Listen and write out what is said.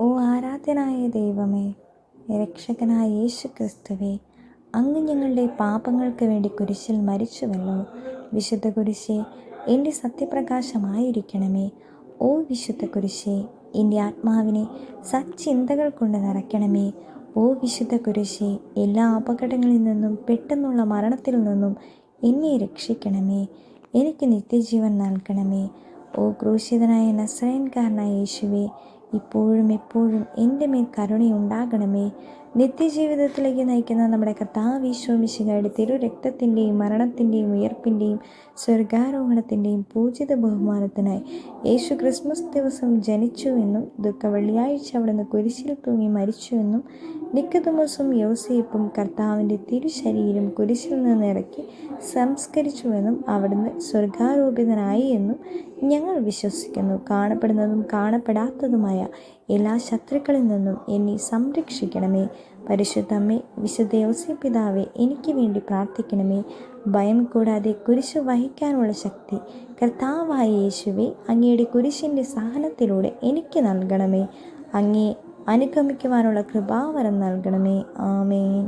ഓ ആരാധനായ ദൈവമേ രക്ഷകനായ യേശു ക്രിസ്തുവേ അങ്ങ് ഞങ്ങളുടെ പാപങ്ങൾക്ക് വേണ്ടി കുരിശിൽ മരിച്ചുവല്ലോ. വിശുദ്ധ കുരിശേ എന്റെ സത്യപ്രകാശമായിരിക്കണമേ. ഓ വിശുദ്ധ കുരിശേ എന്റെ ആത്മാവിനെ സച്ചിന്തകൾ കൊണ്ട് നിറയ്ക്കണമേ. ഓ വിശുദ്ധ കുരിശേ എല്ലാ അപകടങ്ങളിൽ നിന്നും പെട്ടെന്നുള്ള മരണത്തിൽ നിന്നും എന്നെ രക്ഷിക്കണമേ. എനിക്ക് നിത്യജീവൻ നൽകണമേ. ഓ ക്രൂശിതനായ നസ്രയൻകാരനായ യേശുവേ ഇപ്പോഴും എപ്പോഴും എന്റെ മേൽ കരുണയുണ്ടാകണമേ നിത്യജീവിതത്തിലേക്ക് നയിക്കുന്ന നമ്മുടെ കർത്താവ് ഈശോമിശിഹായുടെ തിരു രക്തത്തിന്റെയും മരണത്തിന്റെയും ഉയർപ്പിന്റെയും സ്വർഗാരോഹണത്തിന്റെയും പൂജിത ബഹുമാനത്തിനായി യേശു ക്രിസ്മസ് ദിവസം ജനിച്ചുവെന്നും ദുഃഖ വെള്ളിയാഴ്ച അവിടുന്ന് കുരിശിൽ തൂങ്ങി മരിച്ചുവെന്നും നിക്കതമസും യോസേപ്പും കർത്താവിന്റെ തിരുശരീരം കുരിശിൽ നിന്ന് ഇറക്കി സംസ്കരിച്ചുവെന്നും അവിടുന്ന് സ്വർഗാരോപിതനായി എന്നും ഞങ്ങൾ വിശ്വസിക്കുന്നു. കാണപ്പെടുന്നതും കാണപ്പെടാത്തതുമായ എല്ലാ ശത്രുക്കളിൽ നിന്നും എന്നെ സംരക്ഷിക്കണമേ. പരിശുദ്ധമ്മേ വിശുദ്ധ യോസേപ്പിതാവെ എനിക്ക് വേണ്ടി പ്രാർത്ഥിക്കണമേ. ഭയം കൂടാതെ കുരിശ് വഹിക്കാനുള്ള ശക്തി കർത്താവായ യേശുവെ അങ്ങയുടെ കുരിശിന്റെ സഹനത്തിലൂടെ എനിക്ക് നൽകണമേ. അങ്ങേ അനുഗമിക്കുവാനുള്ള കൃപാവരം നൽകണമേ. ആമേൻ.